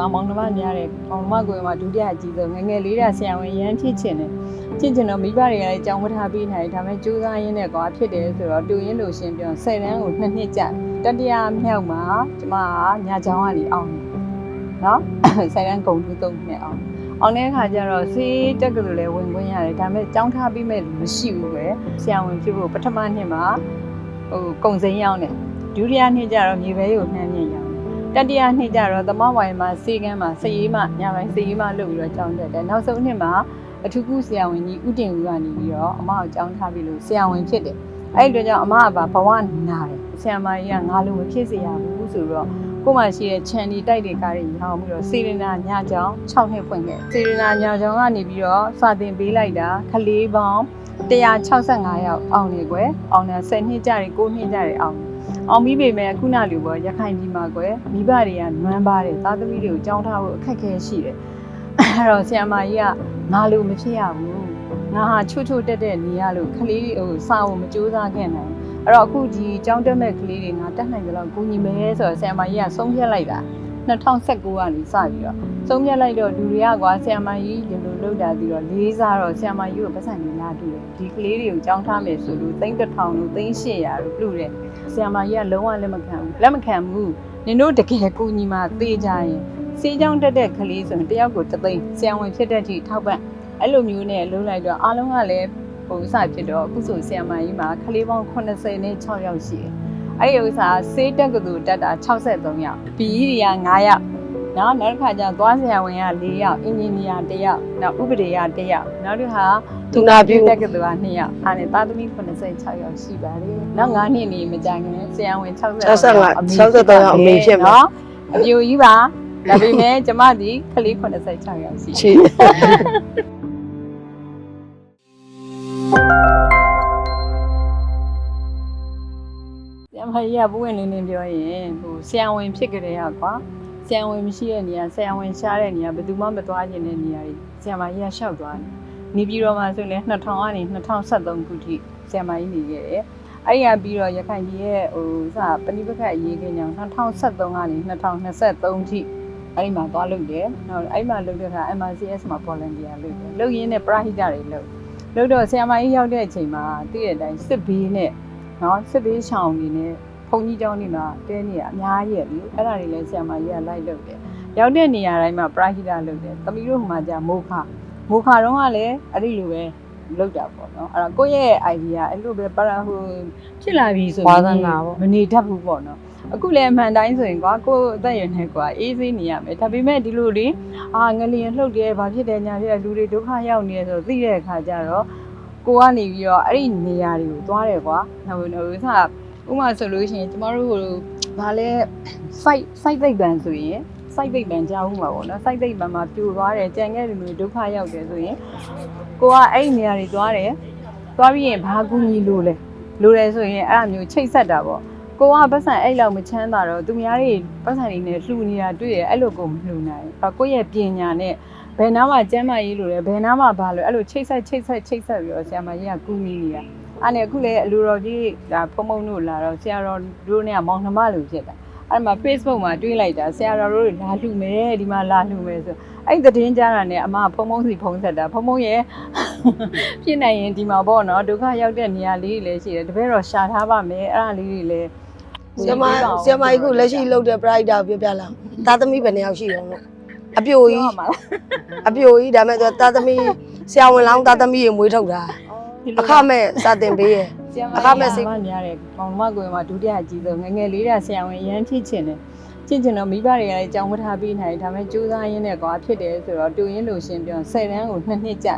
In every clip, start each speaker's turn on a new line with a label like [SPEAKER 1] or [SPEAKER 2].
[SPEAKER 1] ကွာမောင်နှမများတယ်မောင်နှမကိုယ်မှာဒုတိယအကြီးဆုံးငယ်ငယ်လေးတည်းဆရာဝန်ရမ်းဖြစ်ချင်တယ်ဖြစ်ချင်တော့မိဘတွေကလည်းကြောင်းဝထားပေးနိုင်တယ်ဒါပေမဲ့ကြိုးစားရင်းနဲ့ကွာဖြစ်တယ်ဆိုတော့တူရင်းလို့ရှင်းပြော10တန်းကိုနှစ်နှစ်ကြာတတိယမြောက်မှာကျမကညာချောင်းကနေအောင်တယ်နော်10တန်းကုန်တူသုံးနှစ်အောင်အောင်တဲ့အခါကျတော့စေးတက်ကလေးလည်းဝင်ခွင့်ရတယ်ဒါပေမဲ့ကြောင်းထားပြီးမဲ့လူမရှိဘူးပဲဆရာဝန်ဖြစ်ဖို့ပထမနှစ်မှာဟိုကုံစိမ်းရောက်တယ်ဒုတိယနှစ်ကျတော့မြေပဲကိုနှမ်းမြင့်ရောက် တယ်တတိယနှစ်ကျတော့သမဝိုင်မှာစေကန်းမှာစည်ရေးမှညပိုင်းစည်ရေးမှလုပ်ပြီးတော့ကြောင်းတက်တယ်နောက်ဆုံးနှစ်မှာအထူးကုဆရာဝန်ကြီးဥတင်ဦးကနေပြီးတော့အမကိုကြောင်းထားပြီးလို့ဆရာဝန်ဖြစ်တယ်အဲ့ဒီတော့ကြောင့်အမကပါဘဝနာတယ်ဆရာမကြီးကငါလိုမဖြစ်စေရဘူးဆိုတော့ကိုမှရှိတဲ့ခြံဒီတိုက်တွေကားတွေရောင်းပြီးတော့စေရနာညချောင်း6နှစ်ဖွင့်ခဲ့စေရနာညချောင်းကနေပြီးတော့စာတင်ပေးလိုက်တာခလေးပေါင်း165ယောက်အောင်နေကွယ်အောင်နေ10နှစ်ကြတယ်9နှစ်ကြတယ်အောင် အောင်ပြီးပေမဲ့ခုနလူပေါ်ရခိုင်ပြည်မှာကွယ်မိဘတွေကနွမ်းပါတယ်သားသမီးတွေကိုကြောင်းထားဖို့အခက်အခဲရှိတယ်အဲ့တော့ဆရာမကြီးကငါလိုမဖြစ်ရဘူးငါဟာချွတ်ချွတ်တက်တက်နေရလို့ကလေးဟိုစာဖို့မကြိုးစားခဲ့နိုင်အဲ့တော့အခုဒီကြောင်းတက်မဲ့ကလေးတွေငါတက်နိုင်ကြလို့ကိုညီမဲဆိုတော့ဆရာမကြီးကဆုံးဖြတ်လိုက်တာ 2019ကနေစပြီးတော့ဆုံးဖြတ်လိုက်တော့လူတွေကကွာဆရာမကြီးဒီလိုလုပ်တာပြီးတော့လေးစားတော့ဆရာမကြီးကိုပတ်စံနေလာတူတယ်ဒီကလေးတွေကိုကြောင်းထားမယ်ဆိုလို့3000လို့3800လို့ပြုတယ်ဆရာမကြီးကလုံးဝလက်မခံဘူးလက်မခံဘူးနင်တို့တကယ်ကိုညီမသေးကြရင်စေးကြောင်းတက်တဲ့ကလေးဆိုရင်တယောက်ကိုတသိန်းဆရာဝန်ဖြစ်တဲ့အထိထောက်ပံ့အဲ့လိုမျိုးနဲ့လုံးလိုက်တော့အားလုံးကလည်းဟိုဥစားဖြစ်တော့အခုဆိုဆရာမကြီးမှာကလေးပေါင်း80နဲ့6ယောက်ရှိတယ် အဲ့ဒီဥစားစေးတက်ကတူတက်တာ63ယောက်ဘီကြီးတွေက9ယောက်နော်နောက်တစ်ခါကျသွားဆရာဝန်က4ယောက်အင်ဂျင်နီယာ1ယောက်နောက်ဥပဒေက1ယောက်နောက်တစ်ခါ
[SPEAKER 2] သူနာပြု
[SPEAKER 1] တက်ကတူက2ယောက်အားနဲ့သားသမီး86ယောက်ရှိပါတယ်နောက်9နှစ်နေမကြခင်ဆရာဝန်60
[SPEAKER 2] 65 63ယောက်အမေဖြစ်မှာ
[SPEAKER 1] နော်အပြူကြီးပါဒါပေမဲ့ကျမဒီကလေး86ယောက်ရှိ
[SPEAKER 2] ရှိ
[SPEAKER 1] ဆရာမကြီးကပွင့်လင်းလင်းပြောရင်ဟိုဆရာဝန်ဖြစ်ကြတဲ့ဟာကွာဆရာဝန်မရှိတဲ့နေရာဆရာဝန်ရှားတဲ့နေရာဘယ်သူမှမသွားခြင်းတဲ့နေရာတွေဆရာမကြီးကရှောက်သွားတယ်နေပြည်တော်မှာဆိုရင်2000ကနေ2013ခုထိဆရာမကြီးနေခဲ့တယ်အဲ့ဒီကပြီးတော့ရခိုင်ပြည်ရဲ့ဟိုစပဏိပခတ်အရေးခင်ကြောင့်2013ကနေ2023ထိအဲ့ဒီမှာသွားလုပ်တယ်။နောက်အဲ့ဒီမှာလုပ်တဲ့အခါ MRCS မှာ volunteer လုပ်တယ်။လုပ်ရင်းနဲ့ပရဟိတတွေလုပ်။လုပ်တော့ဆရာမကြီးရောက်တဲ့အချိန်မှာတည့်တဲ့အတိုင်းစစ်ဘေးနဲ့ နော်စစ်ဘေးရှောင်နေနဲ့ဘုံကြီးကျောင်းတွေမှာတဲနေရအများကြီးရလေ။အဲ့ဒါတွေလည်းဆရာမကြီးကလိုက်လုပ်တယ်။ရောက်တဲ့နေရာတိုင်းမှာပရဟိတလုပ်တယ်။သမီးတို့ဟိုမှာじゃမိုခမိုခတော့ကလည်းအဲ့ဒီလိုပဲလုပ်တာပေါ့နော်အဲ့တော့ကိုယ့်ရဲ့ idea အဲ့လိုပဲပရဟိုဖြစ်လာပြီဆိုရင်မနေတတ်ဘူးပေါ့နော်အခုလည်းအမှန်တိုင်းဆိုရင်ကွာကိုယ်အသက်ရနေကွာအေးဆေးနေရမယ်ဒါပေမဲ့ဒီလိုလေအာငလျင်လှုပ်တယ်ဘာဖြစ်တယ်ညာဖြစ်တယ်လူတွေဒုက္ခရောက်နေတယ်ဆိုသိတဲ့အခါကျတော့ ကိုကနေပြီးတော့အဲ့ဒီနေရာတွေကိုသွားတယ်ကွာဟိုဟိုစဥမာဆိုလို့ရှိရင်ကျမတို့ဟိုဘာလဲ site site သိပ္ပံဆိုရင် site သိပ္ပံကြားဦးမှာပေါ့နော် site သိပ္ပံမှာပြိုသွားတယ်ကြံခဲ့လူတွေဒုက္ခရောက်တယ်ဆိုရင်ကိုကအဲ့ဒီနေရာတွေသွားတယ်သွားပြီးရင်ဘာကူညီလို့လဲလိုတယ်ဆိုရင်အဲ့အမျိုးချိတ်ဆက်တာပေါ့ကိုကပတ်စံအဲ့လောက်မချမ်းသာတော့သူများတွေပတ်စံတွေနဲ့လှူနေတာတွေ့ရအဲ့လိုကိုမလှူနိုင်ဘူး။ကိုယ့်ရဲ့ပညာနဲ့ ဘယ်နားမှာကျမ်းမာရေးလိုလဲဘယ်နားမှာဘာလို့အဲ့လိုချိတ်ဆက်ချိတ်ဆက်ချိတ်ဆက်ပြီးတော့ဆရာမကြီးကကူညီနေတာ။အဲ့နဲ့အခုလေအလူတော်ကြီးဒါဖုံဖုံတို့လာတော့ဆရာတော်တို့နဲ့မောင်နှမလိုဖြစ်တာ။အဲ့မှာ Facebook မှာတွေ့လိုက်တာဆရာတော်တို့လာလှူမယ်ဒီမှာလာလှူမယ်ဆိုအဲ့ဒီသတင်းကြားတာနဲ့အမဖုံဖုံစီဖုံဆက်တာဖုံဖုံရဲ့ဖြစ်နိုင်ရင်ဒီမှာပေါ့နော်ဒုက္ခရောက်တဲ့နေရာလေးတွေလည်းရှိတယ်တပည့်တော်ရှာထားပါမယ်အဲ့ဒါလေးတွေလည်း
[SPEAKER 2] ဆရာမဆရာမကြီးကလက်ရှိလုပ်တဲ့ pride ပြောပြလာသားသမီးဘယ်နှယောက်ရှိတော့လို့ အပြိုကြီးအပြိုကြီးဒါမဲ့သူသားသမီးဆရာဝန်လောင်းသားသမီးရေမွေးထုတ်တာအခမဲ့စာတင်ပေးရဲ့
[SPEAKER 1] အခမဲ့စိတ်မများတယ်။မောင်မကိုယ်မှာဒုတိယအကြီးဆုံးငယ်ငယ်လေးတည်းဆရာဝန်ရမ်းဖြစ်ချင်တယ်။ဖြစ်ချင်တော့မိဘတွေကလည်းကြောင်းမထားပေးနိုင်တယ်။ဒါပေမဲ့ကြိုးစားရင်းနဲ့ကွာဖြစ်တယ်ဆိုတော့တူရင်းလို့ရှင်းပြော10တန်းကို2နှစ်ကြာ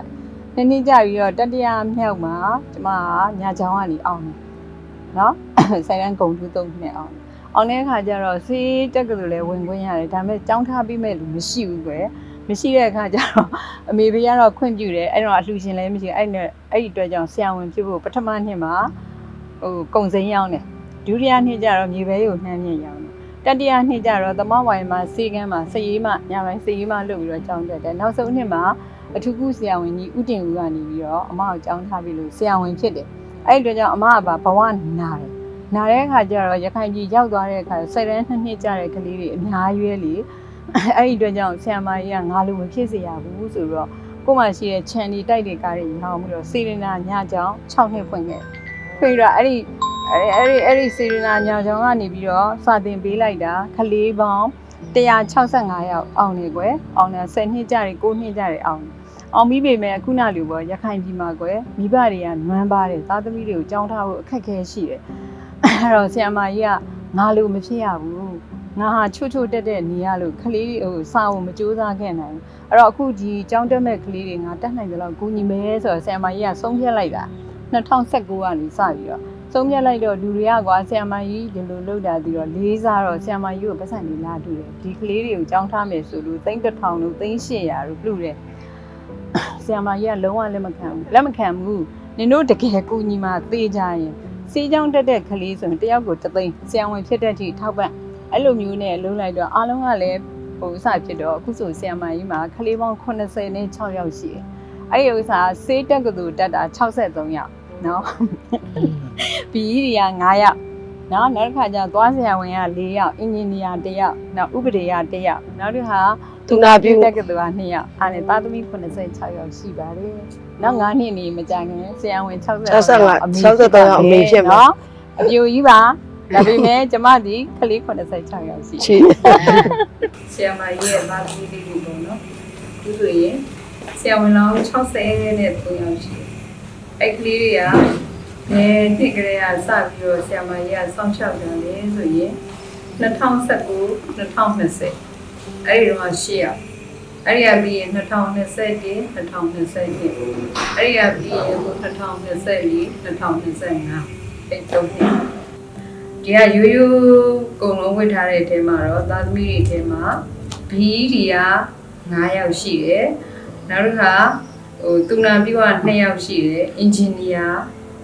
[SPEAKER 1] တယ်။2နှစ်ကြာပြီးတော့တတိယမြောက်မှာကျမကညာချောင်းကနေအောင်တယ်။နော်10တန်းကုန်တူ3နှစ်အောင်တယ်။ အောင်တဲ့အခါကျတော့စေးတက်ကလေးလည်းဝင်ခွင့်ရတယ်။ဒါပေမဲ့ကြောင်းထားပြီးမဲ့လူမရှိဘူးကွယ်။မရှိတဲ့အခါကျတော့အမေဖေကတော့ခွင့်ပြုတယ်အဲ့တော့အလှူရှင်လည်းမရှိဘူးအဲ့နဲ့အဲ့ဒီအတွက်ကြောင့်ဆရာဝန်ဖြစ်ဖို့ပထမနှစ်မှာဟိုကုံစိမ်းရောက်တယ်ဒုတိယနှစ်ကျတော့မြေပဲကိုနှမ်းမြင့်ရောက်တယ်တတိယနှစ်ကျတော့သမဝိုင်မှာစေကန်းမှာစည်ရေးမှညပိုင်းစည်ရေးမှလုပ်ပြီးတော့ကြောင်းတက်တယ်နောက်ဆုံးနှစ်မှာအထူးကုဆရာဝန်ကြီးဥတင်ဦးကနေပြီးတော့အမကိုကြောင်းထားပြီးလို့ဆရာဝန်ဖြစ်တယ်အဲ့ဒီအတွက်ကြောင့်အမကပါဘဝနာတယ် နာတဲ့အခါကျတော့ရခိုင်ပြည်ရောက်သွားတဲ့အခါဆယ်တန်းနှစ်နှစ်ကျတဲ့ကလေးတွေအများကြီးပဲလေအဲ့ဒီအတွက်ကြောင့်ဆရာမကြီးကငါလိုမဖြစ်စေရဘူးဆိုတော့ကို့မှာရှိတဲ့ခြံဒီတိုက်တွေကားတွေရောင်းပြီးတော့စေရနာညကြောင်6နှစ်ဖွင့်ခဲ့ဖွင့်တော့အဲ့ဒီအဲ့ဒီအဲ့ဒီစေရနာညကြောင်ကနေပြီးတော့စာတင်ပေးလိုက်တာခလေးပေါင်း165ရောက်အောင်နေကွယ်အောင်နေ10နှစ်ကြတယ်9နှစ်ကြတယ်အောင်အောင်ပြီးပေမဲ့ခုနလိုပေါ့ရခိုင်ပြည်မှာကွယ်မိဘတွေကနွမ်းပါတယ်သားသမီးတွေကိုကြောင်းထားဖို့အခက်ခဲရှိတယ် အဲ့တော့ဆရာမကြီးကငါလိုမဖြစ်ရဘူးငါဟာချွတ်ချွတ်တက်တက်နေရလို့ကလေးဟိုစာဖို့မကြိုးစားခဲ့နိုင်ဘူးအဲ့တော့အခုဒီကြောင်းတက်မဲ့ကလေးတွေငါတက်နိုင်ကြတော့ကိုညီမဲဆိုတော့ဆရာမကြီးကဆုံးဖြတ်လိုက်တာ2019ကနေစပြီးတော့ဆုံးဖြတ်လိုက်တော့လူတွေကကွာဆရာမကြီးဒီလိုလုပ်တာပြီးတော့လေးစားတော့ဆရာမကြီးကိုပတ်စံလေးလာတူတယ်ဒီကလေးတွေကိုကြောင်းထားမယ်ဆိုလို့သိန်းတစ်ထောင်လို့သိန်း800လို့ပြုတယ်ဆရာမကြီးကလုံးဝလက်မခံဘူးလက်မခံဘူးနင်တို့တကယ်ကိုညီမသေးကြရင် စေးကြောင်းတက်တဲ့ကလေးဆိုရင်တယောက်ကိုတသိန်းဆရာဝန်ဖြစ်တဲ့အထိထောက်ပံ့အဲ့လိုမျိုးနဲ့လုံးလိုက်တော့အားလုံးကလည်းဟိုဥစားဖြစ်တော့အခုဆိုဆီယမ်မာကြီးမှာခလေးပေါင်း80နဲ့6ယောက်ရှိတယ်။အဲ့ဒီဥစားစေးတက်ကတူတက်တာ63ယောက်နော်။ BE တွေက9ယောက်နော်နောက်တစ်ခါကျသွားဆရာဝန်က4ယောက်အင်ဂျင်နီယာ1ယောက်နောက်ဥပဒေက1ယောက်နောက်တစ်ခါ
[SPEAKER 2] သူနာပြု
[SPEAKER 1] တက်ကတူက2ယောက်အားနဲ့သားသမီး86ယောက်ရှိပါတယ်။ နောက်9နှစ်နေမကြခင်ဆရာဝန်60
[SPEAKER 2] 65 63ရောက်အမေဖြစ်မှာ
[SPEAKER 1] နော်အပြိုကြီးပါဒါပေမဲ့ကျမဒီခလေး86ယောက်ရှိ
[SPEAKER 2] ရှိ
[SPEAKER 1] ဆရာမကြီးရဲ့သားသမီးလေးတွေပေါ့နော်သူဆိုရင်ဆရာဝန်လောင်း60နဲ့3ယောက်ရှိတယ်အဲ့ကလေးတွေကဘယ်နှစ်ကလေးကစပြီးတော့ဆရာမကြီးကစောင့်ရှောက်တယ်လေဆိုရင်2019 2020အဲ့ဒီတော့8ယောက် အဲ့ဒီကပြီးရင်2021 2022အဲ့ဒီကပြီးရင်2024 2025အဲ့တုံးနှစ်ဒီကရိုးရိုးကုံလုံးဝတ်ထားတဲ့အထဲမှာတော့သားသမီးတွေအထဲမှာဘီဒီက9ယောက်ရှိတယ်။နောက်တစ်ခါဟိုတူနာပြူက2ယောက်ရှိတယ်။အင်ဂျင်နီယာ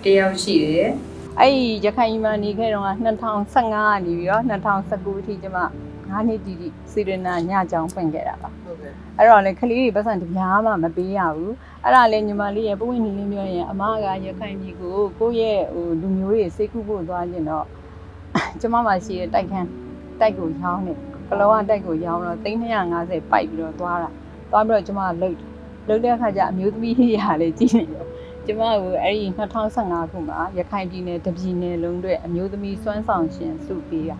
[SPEAKER 1] 1ယောက်ရှိတယ်။အဲ့ဒီရခိုင်မှာနေခဲ့တော့က2015ကနေပြီးတော့2019အထိကျမ 9နှစ်တီတီစီရနာညချောင်းဖွင့်ခဲ့တာပါ။
[SPEAKER 2] ဟုတ်ကဲ့
[SPEAKER 1] အဲ့တော့လေကလေးတွေပတ်စံတပြားမှမပေးရဘူးအဲ့ဒါလေညီမလေးရဲ့ပဝင်းနေလေးပြောရင်အမကရခိုင်ပြည်ကိုကိုယ့်ရဲ့ဟိုလူမျိုးတွေစိတ်ကူးဖို့သွားခြင်းတော့ကျမမှရှိတဲ့တိုက်ခန်းတိုက်ကိုရောင်းနေကလောကတိုက်ကိုရောင်းတော့350ပိုက်ပြီးတော့သွားတာသွားပြီးတော့ကျမကလှုပ်လှုပ်တဲ့အခါကျအမျိုးသမီးတွေရာလေကြီးနေတယ်ကျမကအဲ့ဒီ2015ခုမှာရခိုင်ပြည်နယ်တပြည်နယ်လုံးအတွက်အမျိုးသမီးစွမ်းဆောင်ရှင်စုပေးတာ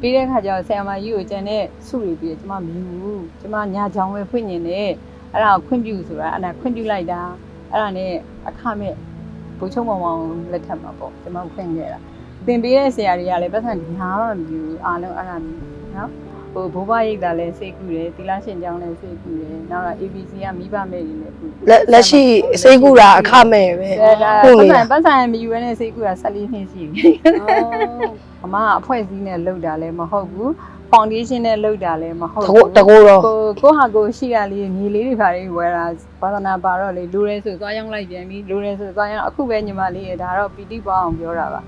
[SPEAKER 1] ပြီးတဲ့ခါကျတော့ဆရာမကြီးကိုကျန်တဲ့စုတွေပြီးတော့ကျမမယူဘူးကျမညာချောင်းပဲဖွင့်နေတယ်အဲ့ဒါကိုခွင့်ပြုဆိုတာအဲ့ဒါခွင့်ပြုလိုက်တာအဲ့ဒါနဲ့အခမဲ့ဘူချုံမောင်မောင်လက်ထက်မှာပေါ့ကျမခွင့်ခဲ့တာသင်ပေးတဲ့ဆရာတွေကလည်းပတ်စံညာမှမယူဘူးအားလုံးအဲ့ဒါမျိုးနော် ဟိုဘိုးဘရိတ်တာလည်းစိတ်ကူတယ်သီလရှင်ကျောင်းလည်းစိတ်ကူတယ်နောက်တော့ ABC ကမိဘမဲ့တွေလည်းကူ
[SPEAKER 2] လက်လက်ရှိစိတ်ကူတာအခမဲ့ပဲ
[SPEAKER 1] ဒါဒါ
[SPEAKER 2] ဟုတ်
[SPEAKER 1] ပတ်
[SPEAKER 2] နေ
[SPEAKER 1] စံပတ်စံမယူရတဲ့စိတ်ကူက14နှစ်ရှိပြီအမကအဖွဲ့အစည်းနဲ့လုပ်တာလည်းမဟုတ်ဘူးဖောင်ဒေးရှင်းနဲ့လုပ်တာလည်းမဟုတ်
[SPEAKER 2] တ
[SPEAKER 1] ဘူး
[SPEAKER 2] ကောတကောတော့
[SPEAKER 1] ကိုကိုဟာကိုရှိရလေးညီလေးတွေခါလေးဝယ်တာဘာသာနာပါတော့လေလူရဲဆိုသွားရောက်လိုက်ပြန်ပြီလူရဲဆိုသွားရောက်အခုပဲညီမလေးရဒါတော့ပီတိပေါအောင်ပြောတာပါ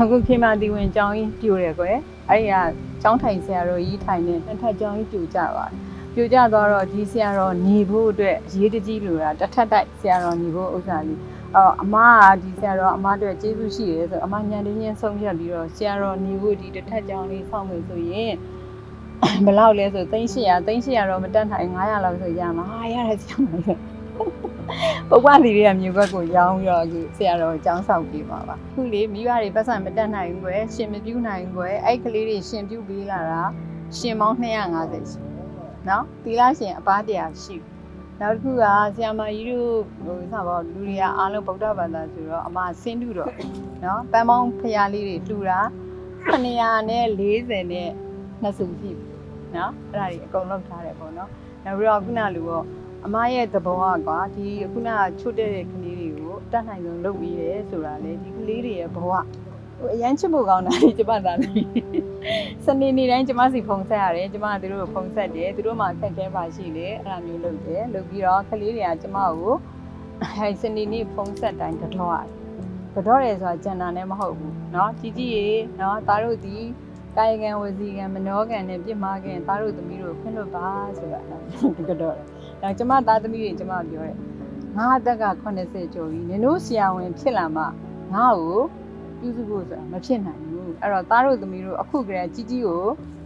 [SPEAKER 1] အခုခေမတီဝင်ကျောင်းကြီးပြိုတယ်ကွယ်အဲ့ဒီကကျောင်းထိုင်ဆရာတော်ကြီးထိုင်နေနှစ်ထပ်ကျောင်းကြီးပြိုကြပါတယ်ပြိုကြသွားတော့ဒီဆရာတော်နေဖို့အတွက်ရေးတကြီးလိုတာတစ်ထပ်တိုက်ဆရာတော်နေဖို့ဥစ္စာလေးအော်အမကဒီဆရာတော်အမအတွက်ကျေးဇူးရှိတယ်ဆိုအမညံတင်းချင်းဆုံးဖြတ်ပြီးတော့ဆရာတော်နေဖို့ဒီတစ်ထပ်ကျောင်းလေးဆောက်မယ်ဆိုရင်ဘယ်လောက်လဲဆို3800 3800တော့မတက်နိုင်900လောက်ဆိုရမှာဟာရတယ်ဆရာမကြီး ပုပ္ပလီတွေကမြေဘက်ကိုရောင်းပြီးတော့အခုဆရာတော်ကျောင်းဆောင်ပေးပါပါခုလေမိဘတွေပတ်စံမတက်နိုင်ဘူးကွယ်ရှင်မပြူနိုင်ဘူးကွယ်အဲ့ကလေးတွေရှင်ပြူပေးလာတာရှင်ပေါင်း250ရှိနော်သီလရှင်အပားတရားရှိနောက်တစ်ခုကဆရာမကြီးတို့ဟိုစပါလူတွေကအားလုံးဗုဒ္ဓဘာသာဆိုတော့အမဆင်းတုတော့နော်ပန်းပေါင်းဖျားလေးတွေလှူတာ940နဲ့နှစ်စုရှိပြီနော်အဲ့ဒါကြီးအကုန်လောက်ထားတယ်ပေါ့နော်နောက်ပြီးတော့ခုနလိုပေါ့ အမရဲ့သဘောကကွာဒီခုနကချွတ်တဲ့ကလေးတွေကိုတတ်နိုင်ဆုံးလုပ်ပြီးတယ်ဆိုတာလေဒီကလေးတွေရဲ့ဘဝဟိုအရန်ချစ်ဖို့ကောင်းတာလေကျမသားသမီးစနေနေ့တိုင်းကျမစီဖုန်ဆက်ရတယ်ကျမကသူတို့ကိုဖုန်ဆက်တယ်သူတို့မှအခက်အခဲပါရှိလေအဲ့ဒါမျိုးလုပ်တယ်လုပ်ပြီးတော့ကလေးတွေကကျမကိုအဲစနေနေ့ဖုန်ဆက်တိုင်းကတော့ရတယ်ကတော့တယ်ဆိုတာကျန်တာလည်းမဟုတ်ဘူးเนาะជីជីရေเนาะသားတို့ဒီ ကာယကံဝစီကံမနောကံနဲ့ပြစ်မှားကံသားတို့သမီးတို့ခွင့်လွတ်ပါဆိုတာအဲ့ဒါကတော့ ဒါကျမသားသမီးတွေကျမပြောတယ်ငါအသက်က80ကျော်ပြီနင်တို့ဆရာဝန်ဖြစ်လာမှငါ့ကိုပြုစုဖို့ဆိုတာမဖြစ်နိုင်ဘူးအဲ့တော့သားတို့သမီးတို့အခုကလေးကြီးကြီးကို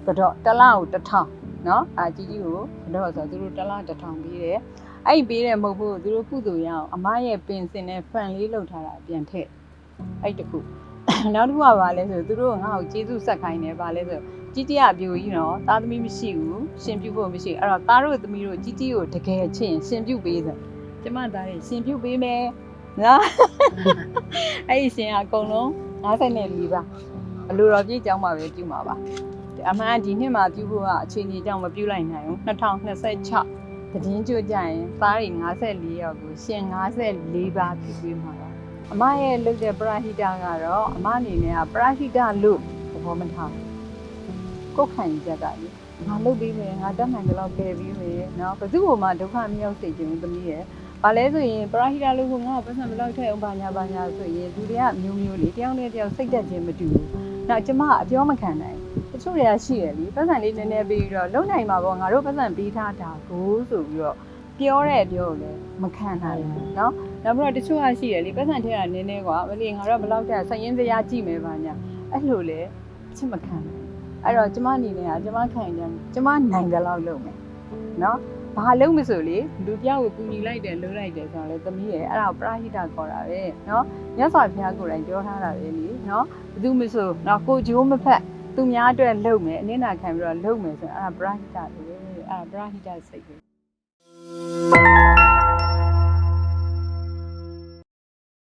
[SPEAKER 1] ကတော့တစ်လောက်တစ်ထောင်နော်အာကြီးကြီးကိုတော့ဆိုသူတို့တစ်လားတစ်ထောင်ပေးတယ်အဲ့ဒီပေးတဲ့မဟုတ်ဘူးသူတို့ကုသိုလ်ရအောင်အမရဲ့ပင်စင်နဲ့ဖန်လေးလောက်ထားတာပြန်ထည့်အဲ့တခုနောက်တစ်ခုကဘာလဲဆိုသူတို့ငါ့ကိုကျေးဇူးဆက်ခိုင်းတယ်ဘာလဲဆို ကြီးကြီးအပြိုကြီးနော်သားသမီးမရှိဘူးရှင်ပြုဖို့မရှိအဲ့တော့သားတို့သမီးတို့ကြီးကြီးကိုတကယ်ချစ်ရင်ရှင်ပြုပေးစမ်းကျမသားတွေရှင်ပြုပေးမယ်နော်အဲ့ဒီရှင်ကအကုန်လုံး54ပါအလိုတော်ပြည့်ကြောင်းမှာပဲပြုမှာပါအမှန်ဒီနှစ်မှာပြုဖို့ကအချိန်ကြီးကြောင့်မပြုလိုက်နိုင်ဘူး2026တည်င်းကျွတ်ကြရင်သားတွေ54ယောက်ကိုရှင်54ပါပြုပေးမှာပါအမရဲ့လုပ်တဲ့ပရာဟိတကတော့အမအနေနဲ့ကပရာဟိတလို့ဘောမထားဘူး ကိုယ်ခံယူချက်ကလေငါလုပ်ပြီးမယ်ငါတတ်နိုင်ကြတော့ကယ်ပြီးမယ်เนาะဘယ်သူ့ကိုမှဒုက္ခမရောက်စေချင်ဘူးသမီးရဲ့ဘာလဲဆိုရင်ပရာဟိတလို့ကိုငါ့ကိုပတ်စံမလောက်ထည့်အောင်ဘာညာဘာညာဆိုရင်လူတွေကမျိုးမျိုးလေတယောက်နဲ့တယောက်စိတ်သက်ခြင်းမတူဘူး။နောက်ကျမအပြောမခံနိုင်ဘူးတချို့တွေကရှိရလीပတ်စံလေးနည်းနည်းပြီးတော့လုံနိုင်မှာပေါ့ငါတို့ပတ်စံပေးထားတာကိုဆိုပြီးတော့ပြောတဲ့အပြောကိုလည်းမခံနိုင်ဘူးเนาะနောက်ပြီးတော့တချို့ကရှိရလीပတ်စံထဲတာနည်းနည်းกว่าမလီငါတို့ဘယ်လောက်တက်ဆက်ရင်စရာကြည့်မယ်ပါညာအဲ့လိုလေချစ်မခံနိုင် အဲ့တော့ကျမအနေနဲ့ကကျမခံရင်ကျမနိုင်တယ်လို့လုပ်မယ်เนาะဘာလုံးမဆိုလေလူပြောက်ကိုကူညီလိုက်တယ်လှုပ်လိုက်တယ်ဆိုတော့လေသမီးရဲ့အဲ့ဒါကိုပရာဟိတခေါ်တာပဲเนาะမြတ်စွာဘုရားကိုယ်တိုင်ပြောထားတာပဲလေเนาะဘယ်သူမဆိုเนาะကိုဂျိုးမဖက်သူများအတွက်လှုပ်မယ်အနစ်နာခံပြီးတော့လှုပ်မယ်ဆိုရင်အဲ့ဒါပရာဟိတလေအဲ့ဒါပရာဟိတစိတ်ပဲ